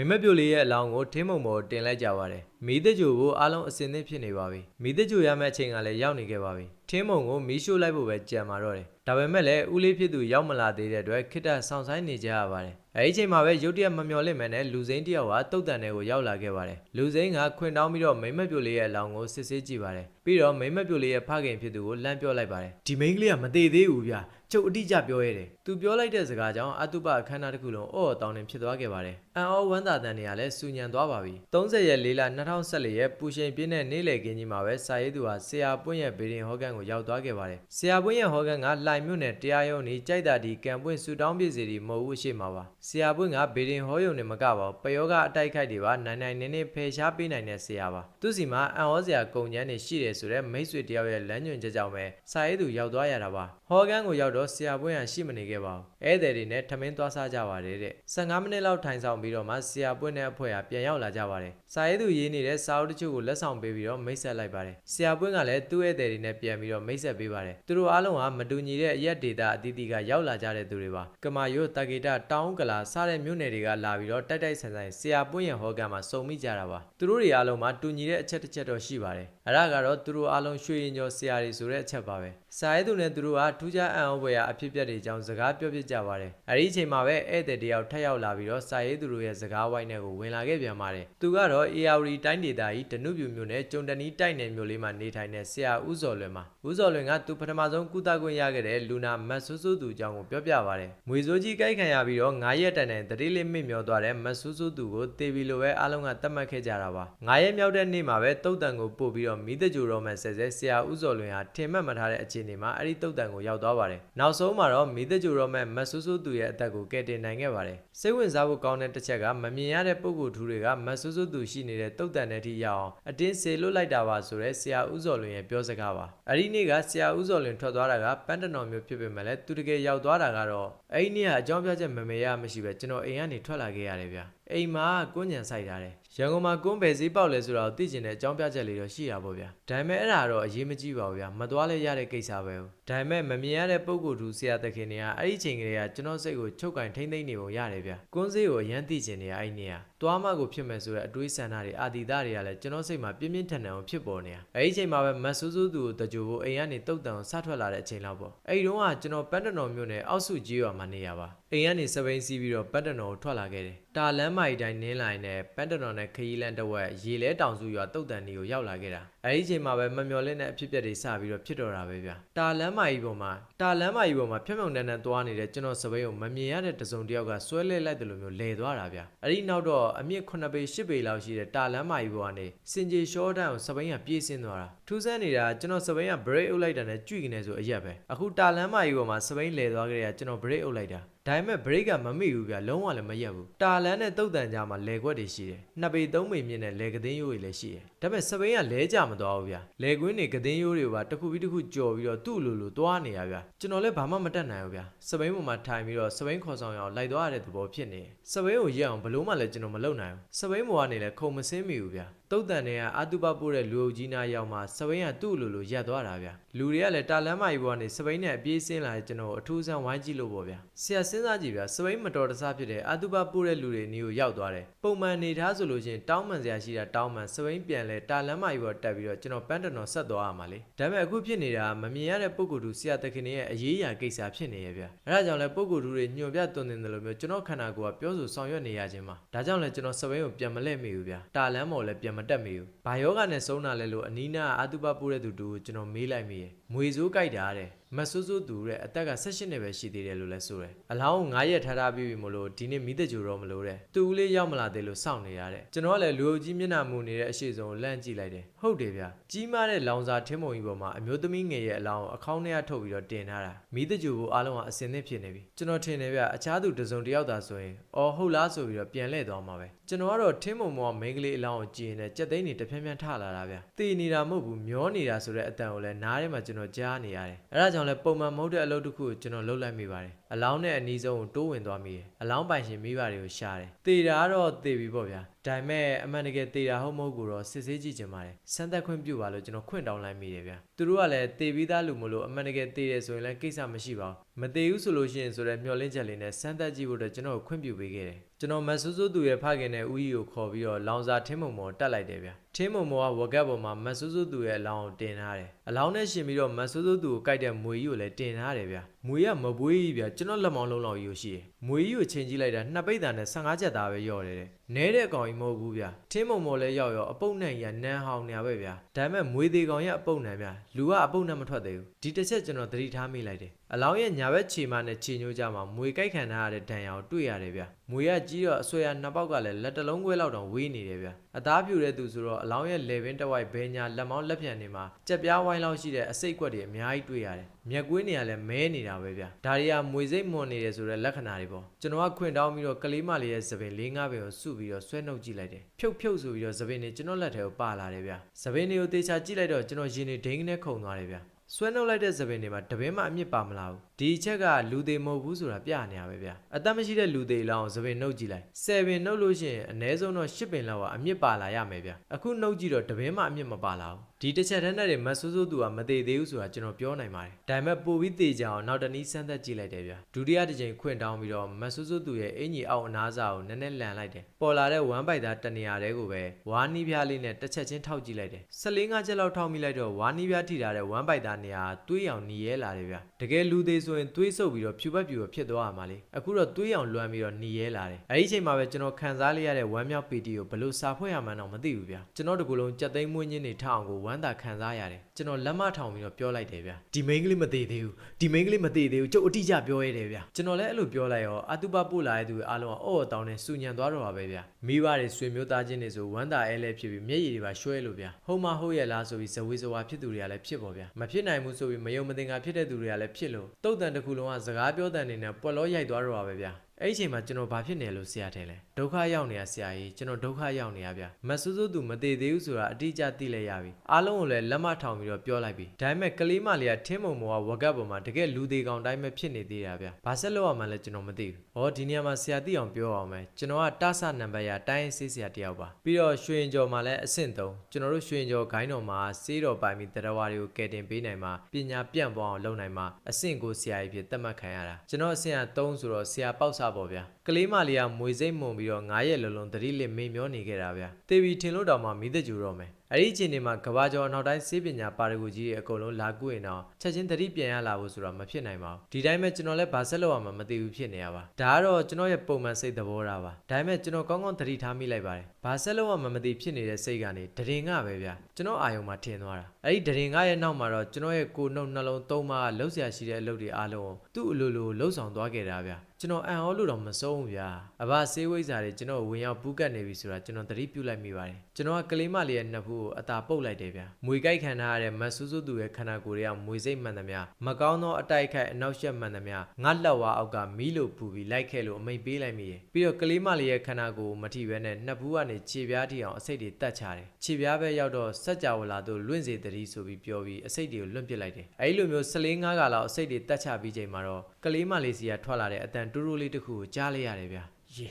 မိမက်ပြိုလေးရဲ့အလောင်းကိုထင်းမုံပေါ်တင်လိုက်ကြပါတယ်မီးတကြိုကိုအားလုံးအစင်သင့်ဖြစ်နေပါပြီမီးတကြိုရမယ့်အချိန်ကလည်းရောက်နေခဲ့ပါပြီထင်းမုံကိုမီးရှို့လိုက်ဖို့ပဲကြံပါတော့တယ်ဒါပေမဲ့လည်းဦးလေးဖြစ်သူရောက်မလာသေးတဲ့အတွက်ခိတ္တဆောင်ဆိုင်နေကြရပါတယ်အဲဒီအချိန်မှာပဲရုတ်တရက်မမျော်လင့်မဲနဲ့လူစိမ်းတစ်ယောက်ကတုတ်တန်တွေကိုရောက်လာခဲ့ပါတယ်လူစိမ်းကခွင်တောင်းပြီးတော့မိမက်ပြိုလေးရဲ့အလောင်းကိုစစ်ဆေးကြည့်ပါတယ်ပြီးတော့မိမက်ပြိုလေးရဲ့ဖခင်ဖြစ်သူကိုလမ်းပြောလိုက်ပါတယ်ဒီမိန်းကလေးကမသေးသေးဘူးဗျာ ကျုပ်အတိအကျပြောရတယ်သူပြောလိုက်တဲ့စကားကြောင့်အတုပအခမ်းအနားတစ်ခုလုံးအော်တောင်းတင်ဖြစ်သွားခဲ့ပါတယ်အန်အောဝမ်းသာတန်တွေကလည်းစူညံသွားပါပြီ30ရက်4လ2014ရက်ပူရှင်ပြင်းတဲ့နေ့လည်ခင်းကြီးမှာပဲစာရေးသူဟာဆရာပွင့်ရဲ့ဘေဒင်ဟောကန်ကိုရောက်သွားခဲ့ပါတယ်ဆရာပွင့်ရဲ့ဟောကန်ကလှိုင်မြို့နယ်တရားရုံးနီကြိုက်တာဒီကံပွင့်ဆူတောင်းပြည်စီဒီမဟုတ်ဘူးရှိမှာပါဆရာပွင့်ကဘေဒင်ဟောယုံနဲ့မကပါဘူးပယောကအတိုက်ခိုက်တွေပါနိုင်နိုင်နေနေဖယ်ရှားပေးနိုင်တဲ့ဆရာပါသူစီမှာအန်ဟောစရာကုံချမ်းတွေရှိတယ်ဆိုတော့မိတ်ဆွေတယောက်ရဲ့လမ်းညွှန်ချက်ကြောင့်ပဲစာရေးသူရောက်သွားရတာပါဟောကန်ကိုရောက်တော့ဆရာပွင့်ကရှိမနေခဲ့ပါဘူးဧည့်သည်တွေနဲ့ထမင်းသွားစားကြပါတယ်တဲ့15မိနစ်လောက်ထိုင်ဆောင်ပြီးတော့မှဆရာပွင့်တဲ့အဖွဲ့ကပြန်ရောက်လာကြပါတယ်စာရေးသူရေးနေတဲ့စာအုပ်တချို့ကိုလက်ဆောင်ပေးပြီးတော့မိတ်ဆက်လိုက်ပါတယ်ဆရာပွင့်ကလည်းသူ့ဧည့်သည်တွေနဲ့ပြန်ပြီးတော့မိတ်ဆက်ပေးပါတယ်သူတို့အားလုံးကမတူညီတဲ့အရက်ဒေတာအသီးသီးကရောက်လာကြတဲ့သူတွေပါကမာယိုတာဂေတာတောင်းကလာစတဲ့မြို့နယ်တွေကလာပြီးတော့တိုက်တိုက်ဆန်ဆန်ဆရာပွင့်ရဲ့ဟောကန်မှာစုံမိကြတာပါသူတို့တွေအားလုံးမှာတူညီတဲ့အချက်တစ်ချက်တော့ရှိပါတယ်အဲ့ဒါကတော့သူတို့အားလုံးရွှေရင်ကျော်ဆရာတွေဆိုတဲ့အချက်ပါပဲစာရေးသူနဲ့သူတို့ကထူးခြားအံ့ဩဖွယ်ရာအဖြစ်အပျက်တွေအကြောင်းစကားပြောပြကြပါတယ်အဲ့ဒီအချိန်မှာပဲဧည့်သည်တယောက်ထပ်ရောက်လာပြီးတော့စာရေးသူတို့ရဲ့စကားဝိုင်းထဲကိုဝင်လာခဲ့ပြန်ပါတယ်သူကတော့ ARD တိုင်းဒေသကြီးဒနုပြူမြို့နယ်ကျုံတနီတိုက်နယ်မြို့လေးမှာနေထိုင်တဲ့ဆရာဦးစော်လွင်ပါဦးစော်လွင်ကသူပထမဆုံးကုသခွင့်ရခဲ့တဲ့လူနာမတ်ဆူးဆူးသူအကြောင်းကိုပြောပြပါတယ်မွေစိုးကြီးကြိုက်ခံရပြီးတော့9ရက်တိုင်တိုင်တတိလေးမစ်မျောသွားတဲ့မတ်ဆူးဆူးသူကိုတေဗီလိုပဲအားလုံးကတတ်မှတ်ခဲ့ကြတာပါ9ရက်မြောက်တဲ့နေ့မှာပဲတုတ်တန်ကိုပို့ပြီးတော့မိသက်ကြိုတော်မှဆဲဆဲဆရာဦးစော်လွင်ဟာထင်မှတ်မထားတဲ့အခြေအနေမှာအဲ့ဒီတုတ်တန်ကိုရောက်သွားပါတယ်နောက်ဆုံးမှာတော့မိသက်ကြိုတော်မှမတ်ဆူးဆူးသူရဲ့အသက်ကိုကယ်တင်နိုင်ခဲ့ပါတယ်စိတ်ဝင်စားဖို့ကောင်းတဲ့တစ်ချက်ကမမြင်ရတဲ့ပုံကိုယ်ထူးတွေကမတ်ဆူးဆူးသူရှိနေတဲ့တုတ်တန်တဲ့ထိရအောင်အတင်းစေလွတ်လိုက်တာပါဆိုတဲ့ဆရာဦးစော်လွင်ရဲ့ပြောစကားပါအဲ့ဒီနေ့ကဆရာဦးစော်လွင်ထွက်သွားတာကပန်းတနော်မျိုးဖြစ်ပေမဲ့လည်းသူတကယ်ရောက်သွားတာကတော့အဲ့ဒီနေ့ကအကြောင်းပြချက်မမေရမရှိပဲကျွန်တော်အိမ်ကနေထွက်လာခဲ့ရတယ်ဗျ အိမ်မှာကွန်းညံဆိုင်ထားတယ်ရန်ကုန်မှာကွန်းပဲဈေးပေါက်လဲဆိုတော့သိကျင်တဲ့အကြောင်းပြချက်လေးတော့ရှိတာပေါ့ဗျာဒါပေမဲ့အဲ့ဒါတော့အရေးမကြီးပါဘူးဗျာမသွားလဲရတဲ့ကိစ္စပဲဟုတ်ဒါပေမဲ့မမြင်ရတဲ့ပုံကိုယ်သူဆရာသခင်တွေကအဲ့ဒီချိန်ကလေးကကျွန်တော်စိတ်ကိုချုပ်ကင်ထိမ့်သိမ့်နေပုံရတယ်ဗျာကွန်းဈေးကိုအရန်သိကျင်နေရအဲ့ဒီနေ့က သွားမှကိုဖြစ်မယ်ဆိုတဲ့အတွေးဆန္ဒတွေအာဒီသားတွေကလည်းကျွန်တော်စိတ်မှာပြင်းပြင်းထန်ထန်အောင်ဖြစ်ပေါ်နေတာအဲ့ဒီချိန်မှာပဲမတ်ဆူးဆူးသူကိုတကြိုဖို့အိမ်ကနေတုတ်တန်ကိုစထွက်လာတဲ့အချိန်လောက်ပေါ့အဲ့ဒီတော့ကကျွန်တော်ပန်းတနော်မြို့နယ်အောက်စုကြီးရွာမှာနေရပါအိမ်ကနေစပိန်စီးပြီးတော့ပန်းတနော်ကိုထွက်လာခဲ့တယ်တာလန်းမိုင်တိုင်းနင်းလိုက်နဲ့ပန်းတနော်နဲ့ခရီးလန်းတစ်ဝက်ရေလဲတောင်စုရွာတုတ်တန်ဒီကိုရောက်လာခဲ့တာအဲ့ဒီချိန်မှာပဲမမျော်လင့်တဲ့အဖြစ်အပျက်တွေစပြီးတော့ဖြစ်တော့တာပဲဗျာတာလန်းမိုင်ပေါ်မှာတာလန်းမိုင်ပေါ်မှာဖြောင်ဖြောင်တန်းတန်းသွားနေတဲ့ကျွန်တော်စပိန်ကိုမမြင်ရတဲ့တစုံတစ်ယောက်ကဆွဲလဲလိုက်တယ်လို့မျိုးလဲသွားတာဗျာအဲ့ဒီနောက်တော့အမြင့်9ပေ10ပေလောက်ရှိတဲ့တာလန်းမိုင်ပေါ်ကနေစင်ကြေရှော့တန်ကိုစပိန်ကပြေးဆင်းသွားတာထူးဆန်းနေတာကျွန်တော်စပိန်က break အုပ်လိုက်တာနဲ့ကြွိကနေဆိုအရက်ပဲအခုတာလန်းမိုင်ပေါ်မှာစပိန်လဲသွားကြတဲ့ကကျွန်တော် break အုပ်လိုက်တာ ဒါပေမဲ့ break ကမမိဘူးဗျာလုံးဝလည်းမရက်ဘူးတာလန်းနဲ့တုတ်တန်ကြားမှာလဲခွက်တွေရှိတယ်နှစ်ပေသုံးပေမြင့်တဲ့လဲကသိန်းရိုးတွေလည်းရှိတယ်ဒါပေမဲ့စပိန်ကလဲကြမသွားဘူးဗျာလဲကွင်းတွေကသိန်းရိုးတွေပါတစ်ခုပြီးတစ်ခုကြော်ပြီးတော့သူ့လိုလိုသွားနေရဗျာကျွန်တော်လည်းဘာမှမတတ်နိုင်ဘူးဗျာစပိန်ပေါ်မှာထိုင်ပြီးတော့စပိန်ခေါ်ဆောင်ရအောင်လိုက်သွားရတဲ့သဘောဖြစ်နေစပိန်ကိုရက်အောင်ဘလို့မှလည်းကျွန်တော်မလုပ်နိုင်ဘူးစပိန်ပေါ်ကနေလည်းခုံမစင်းမိဘူးဗျာ တုတ်တန်တွေကအာတုပပို့တဲ့လူအုပ်ကြီးနာရောက်မှစပိန်ကသူ့လိုလိုရက်သွားတာဗျာလူတွေကလည်းတာလန်းမကြီးပေါ်ကနေစပိန်နဲ့အပြေးဆင်းလာတဲ့ကျွန်တော်ကိုအထူးဆန်းဝိုင်းကြည့်လို့ပေါ့ဗျာဆရာစဉ်းစားကြည့်ဗျာစပိန်မတော်တဆဖြစ်တဲ့အာတုပပို့တဲ့လူတွေနေကိုရောက်သွားတယ်ပုံမှန်နေထားဆိုလို့ချင်းတောင်းမှန်စရာရှိတာတောင်းမှန်စပိန်ပြန်လဲတာလန်းမကြီးပေါ်တက်ပြီးတော့ကျွန်တော်ပန်းတနော်ဆက်သွားရမှာလေဒါပေမဲ့အခုဖြစ်နေတာမမြင်ရတဲ့ပုံကိုယ်သူဆရာတခင်ရဲ့အရေးအရာကိစ္စဖြစ်နေရဲ့ဗျာအဲဒါကြောင့်လဲပုံကိုယ်သူတွေညွန်ပြတွင်တင်တယ်လို့မျိုးကျွန်တော်ခန္ဓာကိုယ်ကပြောဆိုဆောင်ရွက်နေရခြင်းပါဒါကြောင့်လဲကျွန်တော်စပိန်ကိုပြန်မလဲမိဘူးဗျာတာလန်းမော်လည်းပြန်မတက်မိဘူးဘာယောဂနဲ့ဆုံးတာလဲလို့အနီးနားအာတုပပို့တဲ့သူတူကိုကျွန်တော်မေးလိုက်မိရဲ့မွေစိုးကြိုက်တာတဲ့ မဆူးဆူးသူတဲ့အသက်က16နှစ်ပဲရှိသေးတယ်လို့လဲဆိုတယ်အလောင်း9ရက်ထားထားပြီးပြီမလို့ဒီနေ့မိသက်ကြိုတော့မလို့တဲ့သူ့ဦးလေးရောက်မလာသေးလို့စောင့်နေရတဲ့ကျွန်တော်ကလည်းလူအုပ်ကြီးမျက်နှာမူနေတဲ့အရှိဆုံးကိုလန့်ကြည့်လိုက်တယ်ဟုတ်တယ်ဗျကြီးမားတဲ့လောင်စာထင်းမုံကြီးပေါ်မှာအမျိုးသမီးငယ်ရဲ့အလောင်းကိုအခေါင်းထဲကထုတ်ပြီးတော့တင်ထားတာမိသက်ကြိုကိုအားလုံးကအစင်သင့်ဖြစ်နေပြီကျွန်တော်ထင်တယ်ဗျအခြားသူတစ်စုံတစ်ယောက်သာဆိုရင်အော်ဟုတ်လားဆိုပြီးတော့ပြန်လှည့်သွားမှာပဲကျွန်တော်ကတော့ထင်းမုံမောမိန်းကလေးအလောင်းကိုကြည့်ရင်ကြက်သိန်းတွေတဖြန်းဖြန်းထလာတာဗျတည်နေတာမဟုတ်ဘူးမျောနေတာဆိုတဲ့အတန်ကိုလည်းနားထဲမှာကျွန်တော်ကြားနေရတယ်အဲဒါကြောင့်လည်းပုံမှန်မဟုတ်တဲ့အလုပ်တစ်ခုကိုကျွန်တော်လုပ်လိုက်မိပါတယ်အလောင်းနဲ့အနီးဆုံးကိုတိုးဝင်သွားမိတယ်အလောင်းပိုင်ရှင်မိဘတွေကိုရှာတယ်တေတာကတော့တေပြီပေါ့ဗျာဒါပေမဲ့အမှန်တကယ်တေတာဟုတ်မဟုတ်ကိုတော့စစ်ဆေးကြည့်ချင်ပါတယ်စမ်းသပ်ခွင့်ပြုပါလို့ကျွန်တော်ခွင့်တောင်းလိုက်မိတယ်ဗျာသူတို့ကလည်းတေပြီးသားလူမလို့အမှန်တကယ်တေတယ်ဆိုရင်လည်းကိစ္စမရှိပါဘူးမတေဘူးဆိုလို့ရှိရင်ဆိုတော့မျောလင့်ချက်လေးနဲ့စမ်းသပ်ကြည့်ဖို့အတွက်ကျွန်တော်ကိုခွင့်ပြုပေးခဲ့တယ်ကျွန်တော်မဆူဆူသူရဲ့ဖခင်နဲ့ဦးကြီးကိုခေါ်ပြီးတော့လောင်စာထင်းမုံမော်တက်လိုက်တယ်ဗျာထင်းမုံမော်ကဝက်ကတ်ပေါ်မှာမဆူဆူသူရဲ့အလောင်းကိုတင်ထားတယ်အလောင်းနဲ့ရှင်ပြီးတော့မဆူဆူသူကိုကြိုက်တဲ့မွေကြီးကိုလည်းတင်ထားတယ်ဗျာ မွေကမပွေးကြီးဗျာကျွန်တော်လက်မောင်းလုံးလောက်ယူရှိတယ်မွေကြီးကိုချိန်ကြည့်လိုက်တာနှစ်ပိတ်တန်နဲ့15ချက်သားပဲရော့တယ်တဲ့ နဲတဲ့အကောင်ကြီးမဟုတ်ဘူးဗျာထင်းမုံမော်လည်းရောက်ရောအပုတ်နဲ့ရနန်းဟောင်းနေရပဲဗျာဒါပေမဲ့မွေသေးကောင်ရဲ့အပုတ်နဲ့ဗျာလူကအပုတ်နဲ့မထွက်သေးဘူးဒီတစ်ချက်ကျွန်တော်သတိထားမိလိုက်တယ်အလောင်းရဲ့ညာဘက်ခြေမနဲ့ခြေညိုးကြမှာမွေကြိုက်ခံထားရတဲ့ဒဏ်ရာကိုတွေ့ရတယ်ဗျမွေကကြီးတော့အဆွဲရနှစ်ပေါက်ကလည်းလက်တလုံးခွဲလောက်တောင်ဝေးနေတယ်ဗျအသားပြူတဲ့သူဆိုတော့အလောင်းရဲ့လေပင်တစ်ဝိုက်ဘဲညာလက်မောင်းလက်ဖြံနေမှာကြက်ပြားဝိုင်းလောက်ရှိတဲ့အစိတ်ကွက်တွေအများကြီးတွေ့ရတယ်မျက်ကွေးနေရလဲမဲနေတာပဲဗျဒါတွေကမွေစိတ်မွန်နေတယ်ဆိုတဲ့လက္ခဏာတွေပေါ့ကျွန်တော်ကခွင့်တောင်းပြီးတော့ကလေးမလေးရဲ့သပင်၄၅ပင်ကိုစုပြီးတော့ဆွဲနှုတ်ကြည့်လိုက်တယ်ဖြုတ်ဖြုတ်ဆိုပြီးတော့သပင်တွေကျွန်တော်လက်ထဲကိုပါလာတယ်ဗျသပင်တွေကိုတေချာကြည့်လိုက်တော့ကျွန်တော်ရင်တွေဒိန်းနဲ့ခုန်သွားတယ်ဗျဆွဲနှုတ်လိုက်တဲ့သပင်တွေမှာတပင်းမှအမြင့်ပါမလားဘူးဒီအချက်ကလူသေးမဟုတ်ဘူးဆိုတာပြနေရပဲဗျအသက်မရှိတဲ့လူသေးလောင်းသပင်နှုတ်ကြည့်လိုက်7ပင်နှုတ်လို့ရှိရင်အနည်းဆုံးတော့10ပင်လောက်ကအမြင့်ပါလာရမယ်ဗျအခုနှုတ်ကြည့်တော့တပင်းမှအမြင့်မပါလာဘူးဒီတစ်ချက်တည်းနဲ့မဆူးဆူးသူကမသေးသေးဘူးဆိုတာကျွန်တော်ပြောနိုင်ပါတယ်ဒါပေမဲ့ပိုပြီးသေးကြအောင်နောက်တနည်းစမ်းသပ်ကြည့်လိုက်တယ်ဗျာဒုတိယတစ်ချိန်ခွင့်တောင်းပြီးတော့မဆူးဆူးသူရဲ့အင်ကြီးအောက်အနားစာကိုနည်းနည်းလန်လိုက်တယ်ပေါ်လာတဲ့ဝမ်းပိုက်သားတနေရာတဲကိုပဲဝါနီးပြားလေးနဲ့တစ်ချက်ချင်းထောက်ကြည့်လိုက်တယ်14ငါးချက်လောက်ထောက်မိလိုက်တော့ဝါနီးပြားထိထားတဲ့ဝမ်းပိုက်သားနေရာသွေးရောင်နီရဲလာတယ်ဗျာတကယ်လူသေးဆိုရင်သွေးဆုပ်ပြီးတော့ဖြူပတ်ဖြူပတ်ဖြစ်သွားရမှာလေအခုတော့သွေးရောင်လွမ်းပြီးတော့နီရဲလာတယ်အဲဒီအချိန်မှာပဲကျွန်တော်ခံစားလေးရတဲ့ဝမ်းမြောက်ပီတီကိုဘလို့စာဖွဲ့ရမှန်းတော့မသိဘူးဗျာကျွန်တော်တကူလုံးကြက်သိမ်းမွင်းချင်းနေထအောင်ကိုဝမ်းသာခံစားရတယ်ကျွန်တော်လက်မထောင်ပြီးတော့ပြောလိုက်တယ်ဗျဒီမိန်းကလေးမသေးသေးဘူးဒီမိန်းကလေးမသေးသေးဘူးကျုပ်အတိအကျပြောရတယ်ဗျကျွန်တော်လည်းအဲ့လိုပြောလိုက်ရောအတုပပို့လာတဲ့သူတွေအားလုံးကအော့တောင်းနဲ့စူညံသွားတော့ပါပဲဗျမိဘတွေဆွေမျိုးသားချင်းတွေဆိုဝမ်းသာအဲလဲဖြစ်ပြီးမျက်ရည်တွေပါရွှဲလို့ဗျဟုတ်မဟုတ်ရဲ့လားဆိုပြီးဇဝေဇဝါဖြစ်သူတွေကလည်းဖြစ်ပေါ်ဗျမဖြစ်နိုင်ဘူးဆိုပြီးမယုံမသိငါဖြစ်တဲ့သူတွေကလည်းဖြစ်လို့တုတ်တန်တစ်ခုလုံးကစကားပြောတန်နေနဲ့ပွက်လောရိုက်သွားတော့ပါပဲဗျ အဲ့ဒီအချိန်မှာကျွန်တော်ဘာဖြစ်နေလို့ဆရာထဲလဲဒုက္ခရောက်နေရဆရာကြီးကျွန်တော်ဒုက္ခရောက်နေရဗျမဆူဆူသူမသေးသေးဘူးဆိုတာအတိအကျသိလဲရပြီအားလုံးကိုလည်းလက်မထောင်ပြီးတော့ပြောလိုက်ပြီဒါပေမဲ့ကလေးမလေးကထင်းမုံမောကဝက်ကပ်ပေါ်မှာတကယ်လူသေးကောင်တိုင်းပဲဖြစ်နေသေးတာဗျဘာဆက်လို့ရမှလဲကျွန်တော်မသိဘူးဟောဒီနေရာမှာဆရာသိအောင်ပြောအောင်မယ်ကျွန်တော်ကတဆနံပါတ်ရတိုင်းဆေးဆရာတယောက်ပါပြီးတော့ရွှေရင်ကျော်မှာလည်းအဆင့်3ကျွန်တော်တို့ရွှေရင်ကျော်ဂိုင်းတော်မှာစေးတော်ပိုင်ပြီးတရားဝါတွေကိုကယ်တင်ပေးနိုင်မှာပညာပြန့်ပွားအောင်လုပ်နိုင်မှာအဆင့်ကိုဆရာကြီးဖြစ်သတ်မှတ်ခံရတာကျွန်တော်အဆင့်က3ဆိုတော့ဆရာပေါက်စားပေါ့ဗျာကလေးမလေးကမွေစိတ်မုံပြီးတော့9ရက်လုံးလုံးတတိလစ်မေ့မျောနေခဲ့တာဗျာတေဗီထင်လို့တောင်မှမိသက်ကြူတော့မယ်အဲ့ဒီအချိန်ဒီမှာကဘာကျော်အနောက်တိုင်းစေးပညာပါရဂူကြီးတွေအကုန်လုံးလာကူရင်တော့ချက်ချင်းတတိပြန်ရလာဖို့ဆိုတော့မဖြစ်နိုင်ပါဘူးဒီတိုင်းပဲကျွန်တော်လည်းဘာဆက်လုပ်ရမှမသိဘူးဖြစ်နေရပါဒါကတော့ကျွန်တော်ရဲ့ပုံမှန်စိတ်သဘောထားပါဒါပေမဲ့ကျွန်တော်ကောင်းကောင်းတတိထားမိလိုက်ပါတယ်ဘာဆက်လုပ်ရမှမသိဖြစ်နေတဲ့စိတ်ကနေဒရင်ကပဲဗျာကျွန်တော်အာယုံမှာထင်သွားတာအဲ့ဒီဒရင်ကရဲ့နောက်မှာတော့ကျွန်တော်ရဲ့ကိုယ်နှုတ်နှလုံးသုံးပါးလှုပ်ရှားရှိတဲ့အလုပ်တွေအားလုံးကိုသူ့အလိုလိုလှုပ်ဆောင်သွားခဲ့တာဗျာ ကျွန်တော်အံ့ဩလို့တော့မဆုံးဘူးဗျာအဘဆေးဝိဇ္ဇာတွေကျွန်တော်ဝင်ရောက်ပူးကတ်နေပြီဆိုတာကျွန်တော်သတိပြုလိုက်မိပါတယ်ကျွန်တော်ကကလေးမလေးရဲ့နှစ်ဖူးကိုအသာပုတ်လိုက်တယ်ဗျာမွေကြိုက်ခံထားရတဲ့မဆူးဆူသူရဲ့ခန္ဓာကိုယ်တွေကမွေစိတ်မှန်သမျှမကောင်းသောအတိုက်ခိုက်အနောက်ရှက်မှန်သမျှငါလက်ဝါအောက်ကမီးလိုပူပြီးလိုက်ခဲ့လို့အမိတ်ပေးလိုက်မိတယ်ပြီးတော့ကလေးမလေးရဲ့ခန္ဓာကိုယ်ကိုမထိဘဲနဲ့နှစ်ဖူးကနေခြေပြားထိအောင်အစိတ်တွေတက်ချတယ်ခြေပြားပဲရောက်တော့စက်ကြဝဠာတို့လွင့်စေတည်းဆိုပြီးပြောပြီးအစိတ်တွေကိုလွင့်ပစ်လိုက်တယ်အဲဒီလိုမျိုး14 5ကလောက်အစိတ်တွေတက်ချပြီးချိန်မှာတော့ကလေးမလေးစီကထွက်လာတဲ့အတန်တူးတူးလေးတစ်ခုကိုကြားလိုက်ရတယ်ဗျာရေ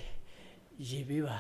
ရေပေးပါ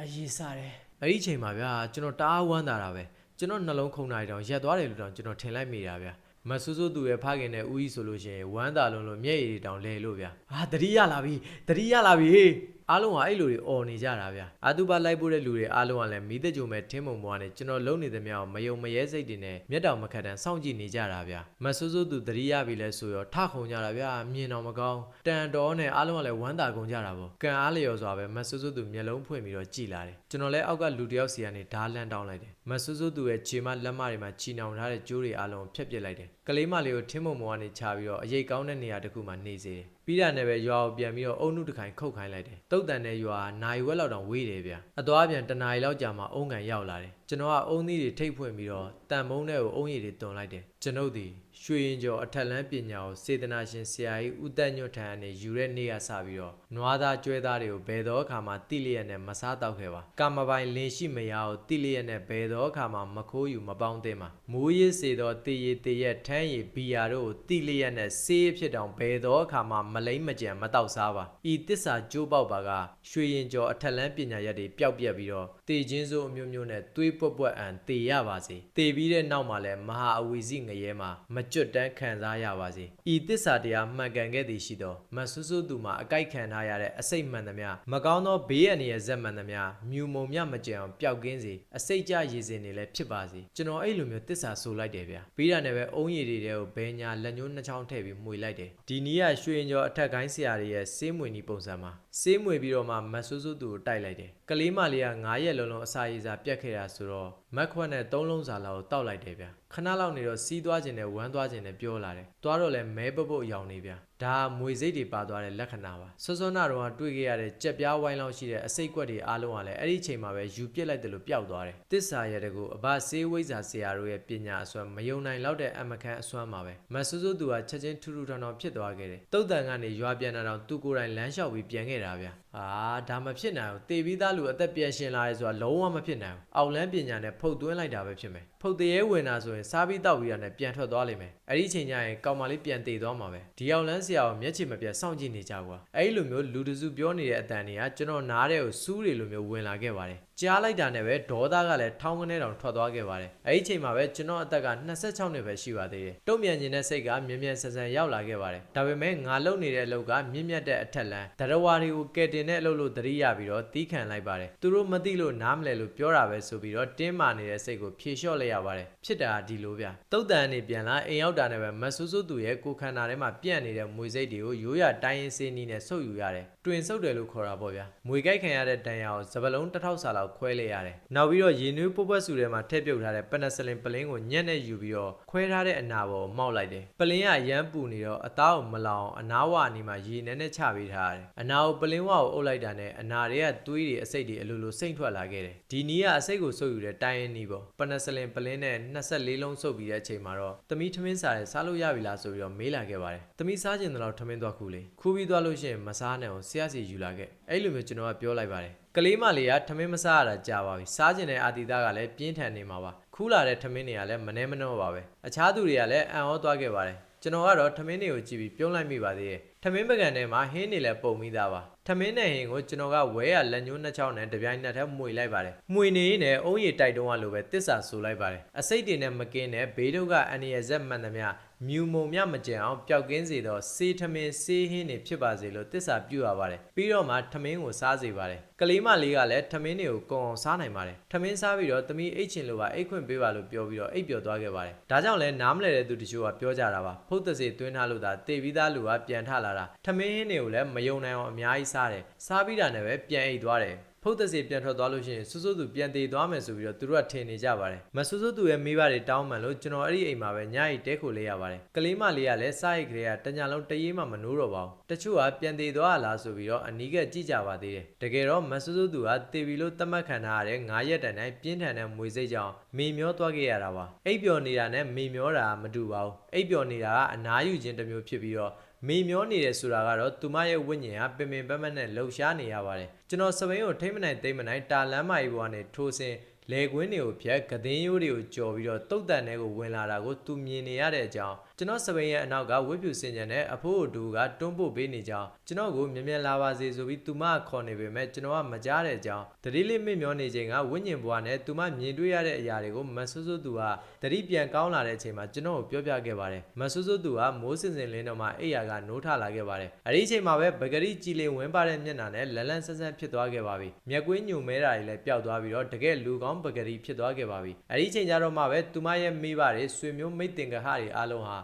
အရေးစားတယ်အဲ့ဒီအချိန်မှာဗျာကျွန်တော်တအားဝမ်းသာတာပဲကျွန်တော်နှလုံးခုန်နိုင်တောင်ရက်သွားတယ်လို့တောင်ကျွန်တော်ထင်လိုက်မိတာဗျာမဆူဆူသူရဲ့ဖခင်နဲ့ဦးကြီးဆိုလို့ရှိရင်ဝမ်းသာလုံးလို့မျက်ရည်တွေတောင်လဲလို့ဗျာအာတတိရလာပြီတတိရလာပြီဟေး အားလုံးကအဲ့လိုတွေអော်နေကြတာဗျာအာတုပလိုက်ပို့တဲ့လူတွေအားလုံးကလည်းမိသက်ကြုံမဲ့ထင်းမုံဘွားနဲ့ကျွန်တော်လုံနေသမျှကိုမယုံမရဲစိတ်တွေနဲ့မျက်တောင်မခတ်တန်စောင့်ကြည့်နေကြတာဗျာမဆူဆူသူတတိရပြီလဲဆိုရောထခုံကြတာဗျာမြင်တော့မကောင်းတန်တော်နဲ့အားလုံးကလည်းဝမ်းသာကုန်ကြတာပေါ့ကံအားလျော်စွာပဲမဆူဆူသူမျက်လုံးဖွင့်ပြီးတော့ကြည်လာတယ်ကျွန်တော်လည်းအောက်ကလူတစ်ယောက်စီကနေဓာလန့်တောင်းလိုက်တယ်မဆူဆူသူရဲ့ခြေမလက်မတွေမှာချီနှောင်ထားတဲ့ကြိုးတွေအားလုံးဖျက်ပစ်လိုက်တယ်ကလေးမလေးကိုထင်းမုံဘွားကနေချပြီးတော့အရေးကောင်းတဲ့နေရာတစ်ခုမှာနေစေတယ်ပြီးတာနဲ့ပဲရွာကိုပြန်ပြီးတော့အုံနုတစ်ခိုင်ခုတ်ခိုင်းလိုက်တယ်တုတ်တန်တဲ့ရွာနိုင်ဝက်လောက်တောင်ဝေးတယ်ဗျအသွားပြန်တနားရီလောက်ကြာမှအုံကန်ရောက်လာတယ်ကျွန်တော်ကအုံသီးတွေထိတ်ဖွင့်ပြီးတော့တန်မုံထဲကိုအုံရည်တွေတွန်လိုက်တယ်ကျွန်ုပ်ဒီရွှေရင်ကျော်အထက်လန်းပညာကိုစေတနာရှင်ဆရာကြီးဦးတက်ညွတ်ထံကနေယူတဲ့နေ့ကစပြီးတော့နွားသားကျွဲသားတွေကိုဘယ်တော့အခါမှတိလျက်နဲ့မစားတော့ခဲ့ပါကာမပိုင်လင်ရှိမယားကိုတိလျက်နဲ့ဘယ်တော့အခါမှမခိုးယူမပေါင်းသင့်ပါမိုးရစ်စေသောတေရီတေရက်ထမ်းရည်ဘီယာတို့ကိုတိလျက်နဲ့ဆေးဖြစ်တောင်ဘယ်တော့အခါမှမလိမ့်မကြံမတော့စားပါဤတစ္ဆာကြိုးပေါက်ပါကရွှေရင်ကျော်အထက်လန်းပညာရက်တွေပျောက်ပြက်ပြီးတော့တေချင်းစိုးအမျိုးမျိုးနဲ့သွေးပွက်ပွက်အန်တေရပါစေတေပြီးတဲ့နောက်မှာလည်းမဟာအဝီစီငရဲမှာမကြွတ်တန်းခံစားရပါစေဤတစ္ဆာတရားမှန်ကန်ခဲ့သည်ရှိသောမဆူဆူသူမှာအကြိုက်ခံထားရတဲ့အစိတ်မှန်သမျှမကောင်းသောဘေးအန္တရာယ်ဇက်မှန်သမျှမြူမုံမြမကြံအောင်ပျောက်ကင်းစေအစိတ်ကြရည်စင်နေလည်းဖြစ်ပါစေကျွန်တော်အဲ့လိုမျိုးတစ္ဆာဆိုလိုက်တယ်ဗျာပြီးတာနဲ့ပဲအုံးရည်တွေကိုဘဲညာလက်ညှိုးနှစ်ချောင်းထည့်ပြီးမှွေလိုက်တယ်ဒီနီးကရွှေရင်ကျော်အထက်ကိုင်းဆရာတွေရဲ့စေးမွေနီပုံစံမှာ စေးမွေပြီးတော့မှမဆူဆူသူကိုတိုက်လိုက်တယ်ကလေးမလေးက9ရက်လုံးလုံးအစာရည်စာပြတ်ခဲ့တာဆိုတော့မက်ခွက်နဲ့3လုံးစာလောက်ကိုတောက်လိုက်တယ်ဗျာ ခဏလောက်နေတော့စီးသွားခြင်းနဲ့ဝမ်းသွားခြင်းနဲ့ပြောလာတယ်သွားတော့လဲမဲပုတ်ပုတ်ရောင်နေဗျာဒါမွေစိတ်တွေပါသွားတဲ့လက္ခဏာပါစောစောနာတော့တွေ့ခဲ့ရတဲ့ကြက်ပြားဝိုင်းလောက်ရှိတဲ့အစိတ်ကွက်တွေအားလုံးကလည်းအဲ့ဒီချိန်မှာပဲယူပစ်လိုက်တယ်လို့ပျောက်သွားတယ်တစ္ဆာရတဲ့ကိုအဘဆေးဝိဇ္ဇာဆရာတို့ရဲ့ပညာအစွမ်းမယုံနိုင်လောက်တဲ့အမခန့်အစွမ်းမှာပဲမဆူဆူသူကချက်ချင်းထူးထူးထောင်ထောင်ဖြစ်သွားခဲ့တယ်တုတ်တန်ကနေရွာပြန်တာတော့သူကိုယ်တိုင်လမ်းလျှောက်ပြီးပြန်ခဲ့တာဗျာ အာဒါမဖြစ်နိုင်ဘူးတေပြီးသားလူအသက်ပြန်ရှင်လာရဲဆိုတာလုံးဝမဖြစ်နိုင်ဘူးအောက်လန်းပညာနဲ့ဖုတ်သွင်းလိုက်တာပဲဖြစ်မယ်ဖုတ်တရေဝင်တာဆိုရင်စားပြီးတောက်ပြီးတာနဲ့ပြန်ထွက်သွားလိမ့်မယ်အဲ့ဒီချိန်ကျရင်ကောင်မလေးပြန်တည်သွားမှာပဲဒီအောင်လန်းဆရာကိုမျက်ခြေမပြတ်စောင့်ကြည့်နေကြကွာအဲ့ဒီလိုမျိုးလူတစုပြောနေတဲ့အတန်တွေကကျွန်တော်နားတဲ့ကိုစူးတွေလိုမျိုးဝင်လာခဲ့ပါတယ်ကြားလိုက်တာနဲ့ပဲဒေါသကလည်းထောင်းကနေတောင်ထွက်သွားခဲ့ပါတယ်အဲ့ဒီချိန်မှာပဲကျွန်တော်အသက်က26နှစ်ပဲရှိပါသေးတယ်တုံ့ပြန်ခြင်းတဲ့စိတ်ကမြင်မြန်ဆန်ဆန်ရောက်လာခဲ့ပါတယ်ဒါပေမဲ့ငါလုံနေတဲ့အလုပ်ကမြင့်မြတ်တဲ့အထက်လန်းတရဝါတွေကိုကဲတင်တဲ့အလုပ်လို့သတိရပြီးတော့တီးခံလိုက်ပါတယ်သူတို့မသိလို့နားမလဲလို့ပြောတာပဲဆိုပြီးတော့တင်းမာနေတဲ့စိတ်ကိုဖြေလျှော့လိုက်ရပါတယ်ဖြစ်တာဒီလိုဗျတုတ်တန်နေပြန်လာအိမ်ရောက်တာနဲ့ပဲမဆူဆူသူရဲ့ကိုခန္ဓာထဲမှာပြန့်နေတဲ့မွေစိတ်တွေကိုရိုးရတိုင်းရင်စေးနီးနဲ့ဆုပ်ယူရတယ် တွင်ဆုပ်တယ်လို့ခေါ်တာပေါ့ဗျာမွေကြိုက်ခံရတဲ့တန်ရာကိုစပလုံးတစ်ထောက်စာလောက်ခွဲလိုက်ရတယ်နောက်ပြီးတော့ရေနွေးပုတ်ပွက်စုထဲမှာထည့်ပြုတ်ထားတဲ့ပနဆလင်ပလင်းကိုညက်နဲ့ယူပြီးတော့ခွဲထားတဲ့အနာပေါ်ကိုမောက်လိုက်တယ်ပလင်းကရမ်းပူနေတော့အသားကိုမလောင်အနာဝအနီးမှာရေနဲ့နဲ့ချပေးထားရတယ်အနာကိုပလင်းဝကိုအုပ်လိုက်တာနဲ့အနာတွေကသွေးတွေအစိတ်တွေအလိုလိုစိမ့်ထွက်လာခဲ့တယ်ဒီနီးကအစိတ်ကိုဆုပ်ယူတဲ့တိုင်းရင်နီးပေါ့ပနဆလင်ပလင်းနဲ့24လုံးဆုပ်ပြီးတဲ့အချိန်မှာတော့သမီးထမင်းစားတယ်စားလို့ရပြီလားဆိုပြီးတော့မေးလာခဲ့ပါတယ်သမီးစားကျင်တယ်လို့ထမင်းသွားခူးလေခူးပြီးသွားလို့ရှိရင်မစားနဲ့အောင်ဆရာစီယူလာခဲ့အဲ့လိုမျိုးကျွန်တော်ကပြောလိုက်ပါတယ်ကလေးမလေးကထမင်းမစားရတာကြာပါပြီစားကျင်တဲ့အာတီသားကလည်းပြင်းထန်နေမှာပါခူးလာတဲ့ထမင်းတွေကလည်းမနှဲမနှောပါပဲအခြားသူတွေကလည်းအံ့ဩသွားခဲ့ပါတယ်ကျွန်တော်ကတော့ထမင်းတွေကိုကြည့်ပြီးပြုံးလိုက်မိပါသေးတယ် ထမင်းပကံထဲမှာဟင်းနေလဲပုံမိသားပါထမင်းနဲ့ဟင်းကိုကျွန်တော်ကဝဲရလက်ညှိုးနှစ်ချောင်းနဲ့တပြိုင်နက်တည်းမှွေလိုက်ပါတယ်မှွေနေနဲ့အုံးရည်တိုက်တုံးကလိုပဲတစ္ဆာဆူလိုက်ပါတယ်အစိတ်တွေနဲ့မကင်းတဲ့ဘေးတို့ကအန်ရဇက်မှန်သမျှမြူမုံမြမကြံအောင်ပျောက်ကင်းစေသောစေးထမင်းစေးဟင်းတွေဖြစ်ပါစေလို့တစ္ဆာပြုရပါတယ်ပြီးတော့မှထမင်းကိုစားစေပါတယ်ကလေးမလေးကလည်းထမင်းတွေကိုကုံအောင်စားနိုင်ပါတယ်ထမင်းစားပြီးတော့သမီးအိတ်ချင်လို့ပါအိတ်ခွင့်ပေးပါလို့ပြောပြီးတော့အိတ်ပျော်သွားခဲ့ပါတယ်ဒါကြောင့်လဲနားမလဲတဲ့သူတချို့ကပြောကြတာပါဖုတ်သက်စေသွင်းထားလို့သာတေပြီးသားလူကပြန်ထလာတာထမင်းဟင်းတွေကိုလည်းမယုံနိုင်အောင်အများကြီးစားတယ်စားပြီးတာနဲ့ပဲပြန်အိတ်သွားတယ်ဖုတ်သက်စီပြန်ထွက်သွားလို့ရှိရင်စွစွသူပြန်တည်သွားမယ်ဆိုပြီးတော့သူတို့ကထင်နေကြပါတယ်မစွစွသူရဲ့မိဘတွေတောင်းမှန်လို့ကျွန်တော်အဲ့ဒီအိမ်မှာပဲညအိတဲခိုလေးရပါတယ်ကလေးမလေးကလည်းစားရိတ်ကလေးကတညာလုံးတရေးမှမနိုးတော့ပါဘူးတချို့ကပြန်တည်သွားလားဆိုပြီးတော့အနီးကကြည့်ကြပါသေးတယ်တကယ်တော့မစွစွသူကတည်ပြီလို့သတ်မှတ်ခံထားရတဲ့9ရက်တန်တိုင်းပြင်းထန်တဲ့မွေစိတ်ကြောင့်မေမျောသွားခဲ့ရတာပါအိပ်ပျော်နေတာနဲ့မေမျောတာမတူပါဘူးအိပ်ပျော်နေတာကအနားယူခြင်းတစ်မျိုးဖြစ်ပြီးတော့ မေမျောနေတယ်ဆိုတာကတော့သူမရဲ့ဝိညာဉ်ဟာပင်ပင်ပန်းပန်းနဲ့လှုပ်ရှားနေရပါတယ်ကျွန်တော်စပိန်ကိုထိမ့်မနိုင်သိမ့်မနိုင်တာလမ်းမကြီးပေါ်ကနေထိုးစင်လေကွင်းတွေကိုဖြတ်ကသင်းရိုးတွေကိုကြော်ပြီးတော့တုတ်တန်တွေကိုဝင်လာတာကိုသူမြင်နေရတဲ့အကြောင်းကျွန်တော်စပိန်ရဲ့အနောက်ကဝိဖြူစင်ကြံတဲ့အဖိုးအတူကတွန်းပို့ပေးနေကြောင်းကျွန်တော်ကိုမြင်မြန်လာပါစေဆိုပြီးသူမခေါ်နေပေမဲ့ကျွန်တော်ကမကြားတဲ့ကြောင်းတတိလေးမင့်မျောနေချိန်ကဝိညာဉ်ဘွားနဲ့သူမမြင်တွေ့ရတဲ့အရာတွေကိုမဆူဆူသူကတတိပြန်ကောင်းလာတဲ့အချိန်မှာကျွန်တော်ကိုပြောပြခဲ့ပါတယ်မဆူဆူသူကမိုးစင်စင်လင်းတော့မှအိယာကနိုးထလာခဲ့ပါတယ်အဲဒီအချိန်မှာပဲပဂရီကြည်လင်ဝင်ပါတဲ့မျက်နှာနဲ့လလန်းဆန်းဆန်းဖြစ်သွားခဲ့ပါပြီမျက်ကွင်းညုံမဲတာတွေလည်းပျောက်သွားပြီးတော့တကယ်လူကောင်းပဂရီဖြစ်သွားခဲ့ပါပြီအဲဒီအချိန်ကျတော့မှပဲသူမရဲ့မိဘတွေဆွေမျိုးမိတ်တင်ကဟတွေအားလုံးဟာ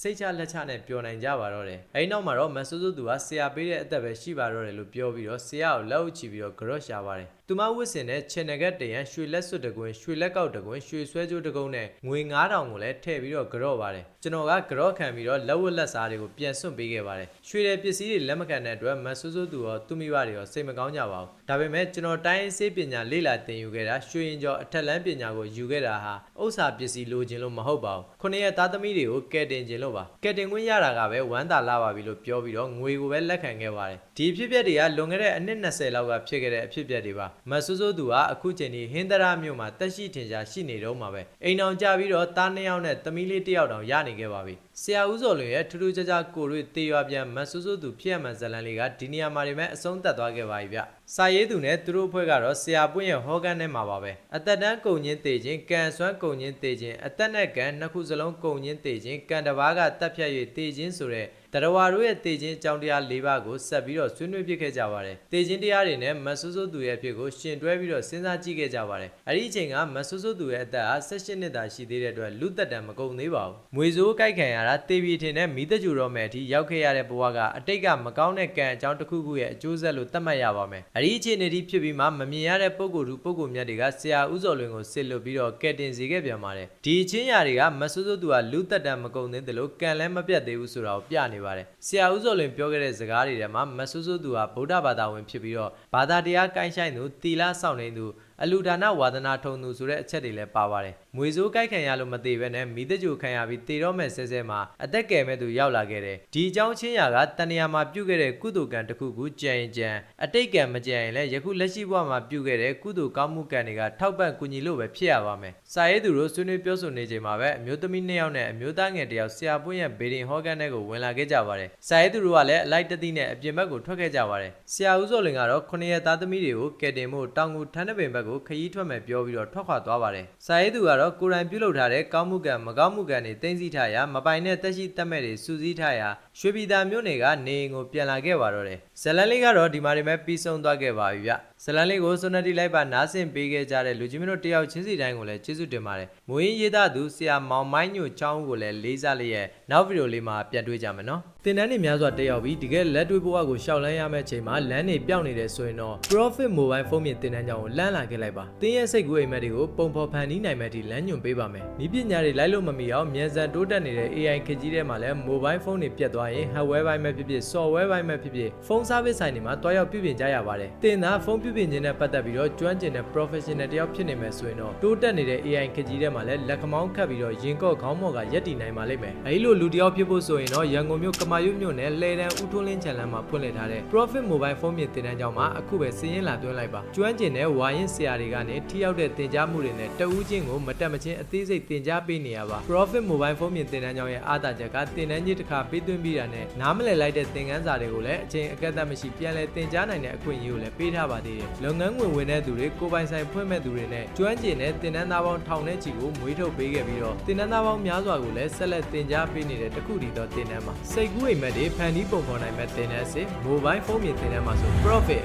စိတ်ချလက်ချနဲ့ပျော်နိုင်ကြပါတော့တယ်အဲဒီနောက်မှာတော့မဆူဆူသူကဆရာပေးတဲ့အသက်ပဲရှိပါတော့တယ်လို့ပြောပြီးတော့ဆရာကိုလက်အုပ်ချပြီးတော့ကြော့ရှာပါတယ်သူမဝစ်စင်တဲ့ချင်နဂတ်တရန်ရွှေလက်စွပ်တကွင်းရွှေလက်ကောက်တကွင်းရွှေဆွဲကြိုးတကုန်းနဲ့ငွေ9000ကိုလည်းထည့်ပြီးတော့ကြော့ပါတယ်ကျွန်တော်ကကြော့ခံပြီးတော့လက်ဝတ်လက်စားတွေကိုပြန်စွန့်ပေးခဲ့ပါတယ်ရွှေတဲ့ပစ္စည်းတွေလက်မခံတဲ့အတွက်မဆူဆူသူရောသူမိဘတွေရောစိတ်မကောင်းကြပါဘူးဒါပေမဲ့ကျွန်တော်တိုင်းစေးပညာလေ့လာသင်ယူခဲ့တာရွှေရင်ကျော်အထက်လန်းပညာကိုယူခဲ့တာဟာဥစ္စာပစ္စည်းလိုချင်လို့မဟုတ်ပါဘူးခုနှစ်ရက်သားသမီးတွေကိုကဲတင်ခြင်းလို့ပါကဲတင်ခွင့်ရတာကပဲဝမ်းသာလာပါပြီလို့ပြောပြီးတော့ငွေကိုပဲလက်ခံခဲ့ပါတယ်ဒီအဖြစ်အပျက်တွေကလွန်ခဲ့တဲ့အနှစ်20လောက်ကဖြစ်ခဲ့တဲ့အဖြစ်အပျက်တွေပါမဆူဆူသူကအခုချိန်ဒီဟင်္ဒရာမြို့မှာတက်ရှိထင်ရှားရှိနေတော့မှာပဲအိမ်အောင်ကြပြီးတော့သားနှစ်ယောက်နဲ့သမီးလေးတစ်ယောက်တောင်ရနေခဲ့ပါပြီဆရာဦးစော်လွင်ရဲ့ထူးထူးခြားခြားကိုရွေတေရွာပြန်မဆူဆူသူဖြစ်ရမှန်ဇလန်လေးကဒီနေရာမှာနေမဲ့အဆုံးသတ်သွားခဲ့ပါပြီဗျစာရေးသူနဲ့သူတို့အဖွဲ့ကတော့ဆရာပွင့်ရဲ့ဟောကန်ထဲမှာပါပဲအသက်တန်းကုံချင်းတေခြင်းကံဆွမ်းကုံချင်းတေခြင်းအသက်နဲ့ကံနှစ်ခုစလုံးကုံချင်းတေခြင်းကံတစ်ပါးကတက်ဖြတ်၍တေခြင်းဆိုတဲ့ တရဝါတို့ရဲ့တေခြင်းအကြောင်းတရား၄ပါးကိုဆက်ပြီးတော့ဆွေးနွေးပြခဲ့ကြပါတယ်။တေခြင်းတရားတွေနဲ့မဆူဆူသူရဲ့အဖြစ်ကိုရှင်တွဲပြီးတော့စဉ်းစားကြည့်ခဲ့ကြပါတယ်။အဲ့ဒီအချိန်ကမဆူဆူသူရဲ့အသက်ဟာ16နှစ်သာရှိသေးတဲ့အတွက်လူသက်တမ်းမကုန်သေးပါဘူး။မွေစိုးကြိုက်ခံရတာတေပြည်ထင်တဲ့မိသက်ကြူတော်မဲ့အထိရောက်ခဲ့ရတဲ့ဘဝကအတိတ်ကမကောင်းတဲ့ကံအကြောင်းတစ်ခုခုရဲ့အကျိုးဆက်လို့သတ်မှတ်ရပါမယ်။အဲ့ဒီအခြေအနေထိဖြစ်ပြီးမှမမြင်ရတဲ့ပုံကိုယ်သူပုံကိုယ်မြတ်တွေကဆရာဦးစော်လွင်ကိုစစ်လွတ်ပြီးတော့ကဲတင်စီခဲ့ပြန်ပါတယ်။ဒီအချင်းရာတွေကမဆူဆူသူကလူသက်တမ်းမကုန်သေးတယ်လို့ကံလည်းမပြတ်သေးဘူးဆိုတာကိုပြနေပါတယ်။ဆရာဦးစော်လွင်ပြောခဲ့တဲ့စကားတွေထဲမှာမဆူဆူသူကဗုဒ္ဓဘာသာဝင်ဖြစ်ပြီးတော့ဘာသာတရားကိုင်းဆိုင်သူတီလာဆောင်နေသူအလူဒါနဝါဒနာထုံသူဆိုတဲ့အချက်တွေလည်းပါပါတယ်။မွေစိုးကြိုက်ခံရလို့မသေးဘဲနဲ့မိသက်ကြိုခံရပြီးတေတော့မဲ့ဆဲဆဲမှာအသက်ကယ်မဲ့သူရောက်လာခဲ့တယ်။ဒီအကြောင်းချင်းရာကတဏှာမှာပြုတ်ခဲ့တဲ့ကုသိုလ်ကံတစ်ခုခုကြံရင်ကြံအတိတ်ကံမကြံရင်လည်းယခုလက်ရှိဘဝမှာပြုတ်ခဲ့တဲ့ကုသိုလ်ကောင်းမှုကံတွေကထောက်ပံ့ကူညီလို့ပဲဖြစ်ရပါမယ်။စာရေးသူတို့ဆွေးနွေးပြောဆိုနေချိန်မှာပဲအမျိုးသမီးနှစ်ယောက်နဲ့အမျိုးသားငယ်တစ်ယောက်ဆရာပွင့်ရဲ့ဘေဒင်ဟောကန်တဲ့ကိုဝင်လာခဲ့ကြပါတယ်။စာရေးသူတို့ကလည်းအလိုက်တသိနဲ့အပြင်ဘက်ကိုထွက်ခဲ့ကြပါတယ်။ဆရာဦးစော်လင်ကတော့ခုနှစ်ရက်သားသမီးတွေကိုကယ်တင်ဖို့တောင်ကူထန်းတဲ့ပင်ဘက်ကိုခရီးထွက်မယ်ပြောပြီးတော့ထွက်ခွာသွားပါတယ်။စာရေးသူကတော့ကိုရိုင်းပြုတ်လုပ်ထားတဲ့ကောင်းမှုကံမကောင်းမှုကံတွေတင်းစီထားရာမပိုင်တဲ့တက်ရှိတက်မဲ့တွေစူးစီးထားရာရွှေပြည်သာမြို့နယ်ကနေအိမ်ကိုပြန်လာခဲ့ပါတော့တယ်။ဇလန်လေးကတော့ဒီမှာနေမဲ့ပြီးဆုံးသွားခဲ့ပါပြီဗျ။ ဇလန်လေးကိုစွနတီလိုက်ပါနားဆင်ပေးခဲ့ကြတဲ့လူကြီးမင်းတို့တယောက်ချင်းစီတိုင်းကိုလည်းကျေးဇူးတင်ပါတယ်။မွေးရင်ရေးသားသူဆရာမောင်မိုင်းညိုချောင်းကိုလည်းလေးစားလျက်နောက်ဗီဒီယိုလေးမှာပြန်တွေ့ကြမယ်နော်။တင်တန်းတွေများစွာတက်ရောက်ပြီးတကယ်လက်တွေ့ဘဝကိုရှောက်လန်းရမယ့်အချိန်မှာလမ်းတွေပြောင်းနေတယ်ဆိုရင်တော့ Profit Mobile Phone မြင်တင်တန်းကြောင်းကိုလမ်းလာခဲ့လိုက်ပါ။တင်းရဲ့စိတ်ကူးအိမ်မက်တွေကိုပုံဖော်ဖန်တီးနိုင်မဲ့ဒီလမ်းညွန်ပေးပါမယ်။ဤပညာတွေလိုက်လို့မမီအောင်မြန်ဆန်တိုးတက်နေတဲ့ AI ခေတ်ကြီးထဲမှာလည်း Mobile Phone တွေပြတ်သွားရင် Hardware ဘိုင်းပဲဖြစ်ဖြစ် Software ဘိုင်းပဲဖြစ်ဖြစ်ဖုန်း Service ဆိုင်တွေမှာတွားရောက်ပြုပြင်ကြရပါတယ်။တင်သားဖုန်းပြုပညာနဲ့ပတ်သက်ပြီးတော့ကျွမ်းကျင်တဲ့ professional တယောက်ဖြစ်နေမယ်ဆိုရင်တော့တိုးတက်နေတဲ့ AI ခကြီးထဲမှာလည်းလက်ခမောင်းခတ်ပြီးတော့ရင်ကော့ခေါင်းမော်ကရက်တည်နိုင်ပါလိမ့်မယ်။အဲဒီလိုလူတယောက်ဖြစ်ဖို့ဆိုရင်တော့ရန်ကုန်မြို့ကမာရွတ်မြို့နယ်လေတန်းဦးထွန်းလင်းချန်လန်းမှာဖွင့်လှစ်ထားတဲ့ Profit Mobile ဖုန်းမြင်သင်တန်းကျောင်းမှာအခုပဲစည်ရင်းလာသွင်းလိုက်ပါ။ကျွမ်းကျင်တဲ့ဝါရင်ဆရာတွေကနေထိရောက်တဲ့သင်ကြားမှုတွေနဲ့တဦးချင်းကိုမတက်မချင်းအသေးစိတ်သင်ကြားပေးနေရပါ။ Profit Mobile ဖုန်းမြင်သင်တန်းကျောင်းရဲ့အားသာချက်ကသင်တန်းကြီးတစ်ခါပေးသွင်းပြီးတာနဲ့နားမလည်လိုက်တဲ့သင်ခန်းစာတွေကိုလည်းအချိန်အကန့်အသတ်မရှိပြန်လည်သင်ကြားနိုင်တဲ့အခွင့်အရေးကိုလည်းပေးထားပါသေးတယ်လုပ်ငန်းဝင်ဝင်တဲ့သူတွေကိုယ်ပိုင်ဆိုင်ဖွင့်မဲ့သူတွေနဲ့ကျွမ်းကျင်တဲ့တင်တန်းသားပေါင်းထောင်နဲ့ချီကိုမွေးထုတ်ပေးခဲ့ပြီးတော့တင်တန်းသားပေါင်းများစွာကိုလည်းဆက်လက်တင် जा ပေးနေတဲ့တခုတည်းသောတင်တန်းမှာစိတ်ကူးအိမ်မက်တွေဖန်တီးပုံဖော်နိုင်မဲ့တင်တန်းစစ် Mobile Phone မြင်တင်တန်းမှာဆို Profit